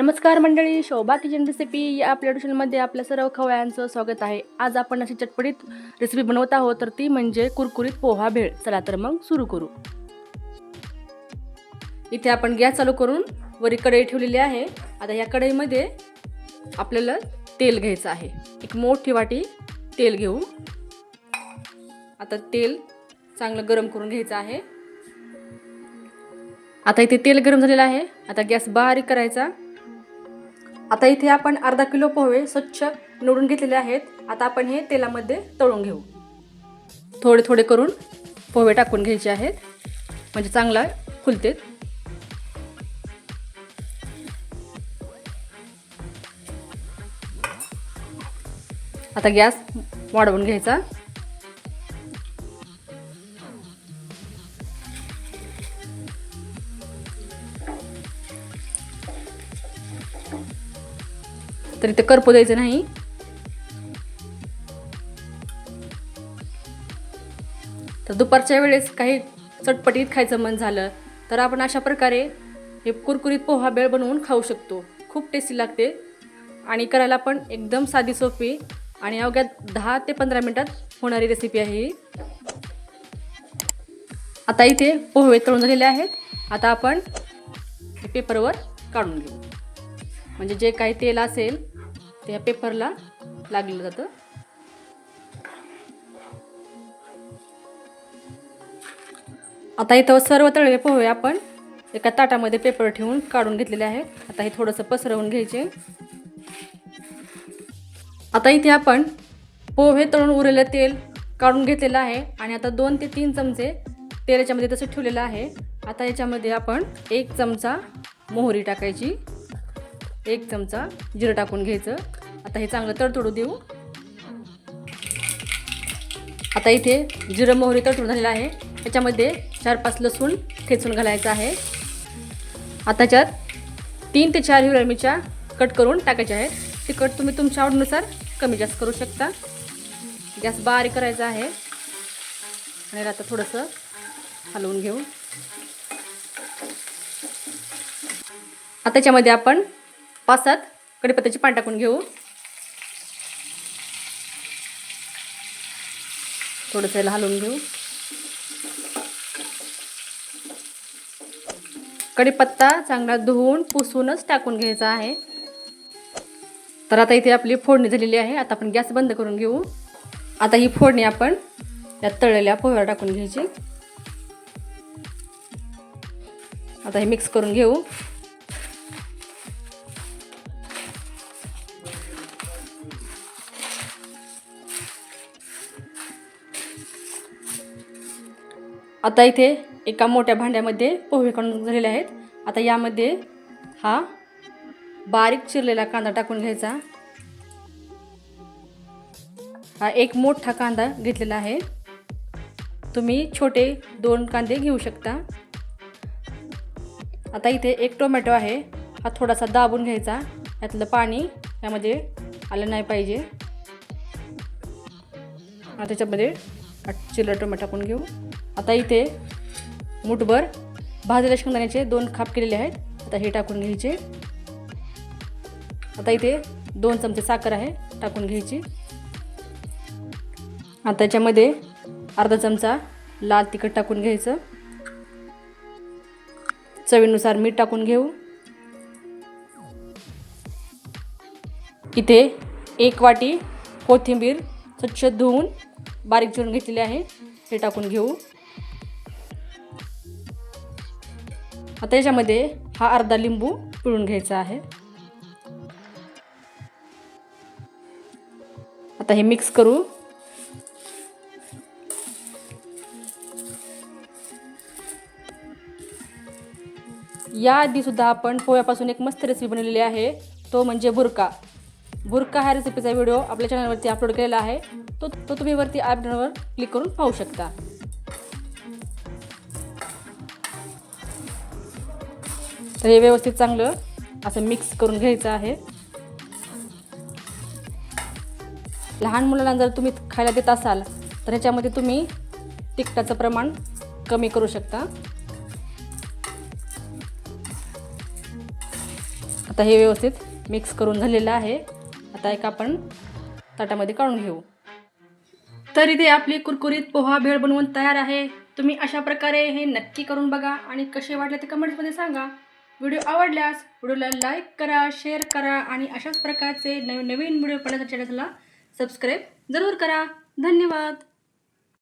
नमस्कार मंडळी शोभा kitchen recipe या आपल्या डिशनमध्ये आपल्या सर्व खवयांचं स्वागत आहे. आज आपण अशी चटपटीत रेसिपी बनवत आहोत तर ती म्हणजे कुरकुरीत पोहा भेळ. चला तर मग सुरू करू. इथे आपण गॅस चालू करून वरी कढई ठेवलेली आहे. आता या कढईमध्ये आपल्याला तेल घ्यायचं आहे. एक मोठी वाटी तेल घेऊ आता तेल चांगलं गरम करून घ्यायचं आहे. आता इथे तेल गरम झालेलं आहे. आता गॅस बारीक करायचा. आता इथे आपण अर्धा किलो पोहे स्वच्छ निवडून घेतलेले आहेत. आता आपण हे तेलामध्ये तळून घेऊ. थोडे थोडे करून पोहे टाकून घ्यायचे आहेत. म्हणजे चांगला फुलते आता गॅस वाढवून घ्यायचा. तर इथे करपू द्यायचं नाही. तर दुपारच्या वेळेस काही चटपटीत खायचं मन झालं तर आपण अशा प्रकारे हे कुरकुरीत पोहा बेळ बनवून खाऊ शकतो. खूप टेस्टी लागते. आणि करायला पण एकदम साधी सोपी आणि अवघ्या दहा ते पंधरा मिनटात होणारी रेसिपी आहे ही. आता इथे पोहे तळून झालेले आहेत. आता आपण हे पेपरवर काढून घेऊ. म्हणजे जे काही तेल असेल ते या पेपरला लागलं जातं. आता इथं सर्व तळलेले पोहे आपण एका ताटामध्ये पेपर ठेवून काढून घेतलेले आहेत. आता हे थोडंसं पसरवून घ्यायचे. आता इथे आपण पोहे तळून उरलेलं तेल काढून घेतलेलं आहे आणि आता दोन ते तीन चमचे तेल याच्यामध्ये तसं ठेवलेलं आहे. आता याच्यामध्ये आपण एक चमचा मोहरी टाकायची. एक चमचा जिरं टाकून घ्यायचं. आता हे चांगलं तडतडू देऊ. आता इथे जिरं मोहरी तडतडून झालेलं आहे. त्याच्यामध्ये चार पाच लसूण ठेचून घालायचं आहे. आता त्यात तीन ते चार हिरव्या मिरच्या कट करून टाकायच्या आहेत. ते कट तुम्ही तुमच्या आवडीनुसार कमी जास्त करू शकता. गॅस बारीक करायचा आहे. आणि आता थोडंसं हलवून घेऊ. आता त्याच्यामध्ये आपण पाच सात. कढीपत्त्याची पान टाकून घेऊ. थोडंसं याला हलवून घेऊ. कढीपत्ता चांगला धुवून पुसूनच टाकून घ्यायचा आहे. तर आता इथे आपली फोडणी झालेली आहे. आता आपण गॅस बंद करून घेऊ. आता ही फोडणी आपण या तळलेल्या पोह्यावर टाकून घ्यायची. आता हे मिक्स करून घेऊ. आता इथे एका मोठ्या भांड्यामध्ये पोहे काढून झालेले आहेत. आता यामध्ये हा बारीक चिरलेला कांदा टाकून घ्यायचा. हा एक मोठा कांदा घेतलेला आहे. तुम्ही छोटे दोन कांदे घेऊ शकता. आता इथे एक टोमॅटो आहे. हा थोडासा दाबून घ्यायचा. यातलं पाणी यामध्ये आलं नाही पाहिजे. हा त्याच्यामध्ये चिरला टोमॅटो टाकून घेऊ. आता इथे मुठभर भाजलेल्या शेंगदाण्याचे दोन खाप केलेले आहेत. आता हे टाकून घ्यायचे. आता इथे दोन चमचे साखर आहे टाकून घ्यायची. आता त्याच्यामध्ये अर्धा चमचा लाल तिखट टाकून घ्यायचं. चवीनुसार मीठ टाकून घेऊ. इथे एक वाटी कोथिंबीर स्वच्छ धुवून बारीक चिरून घेतलेली आहे. हे टाकून घेऊ. आता याच्यामध्ये हा अर्धा लिंबू पिळून घ्यायचा आहे. आता हे मिक्स करू. याआधी सुद्धा आपण पोह्यापासून एक मस्त रेसिपी बनवलेली आहे. तो म्हणजे बुरका. बुरका ह्या रेसिपीचा व्हिडिओ आपल्या चॅनलवरती अपलोड केलेला आहे. तो तो तुम्ही वरती ॲपवर क्लिक करून पाहू शकता. तर हे व्यवस्थित चांगलं असं मिक्स करून घ्यायचं आहे. लहान मुलांना जर तुम्ही खायला देत असाल तर ह्याच्यामध्ये तुम्ही तिखटाचं प्रमाण कमी करू शकता. आता हे व्यवस्थित मिक्स करून झालेलं आहे. आता एक आपण ताटामध्ये काढून घेऊ. तर इथे आपली कुरकुरीत पोहा भेळ बनवून तयार आहे. तुम्ही अशा प्रकारे हे नक्की करून बघा आणि कसे वाटले ते कमेंट्समध्ये सांगा. व्हिडिओ आवडल्यास व्हिडिओला लाईक करा शेअर करा आणि अशाच प्रकारचे नवीन नवीन व्हिडिओ पाहण्यासाठी चॅनलला सबस्क्राईब जरूर करा. धन्यवाद.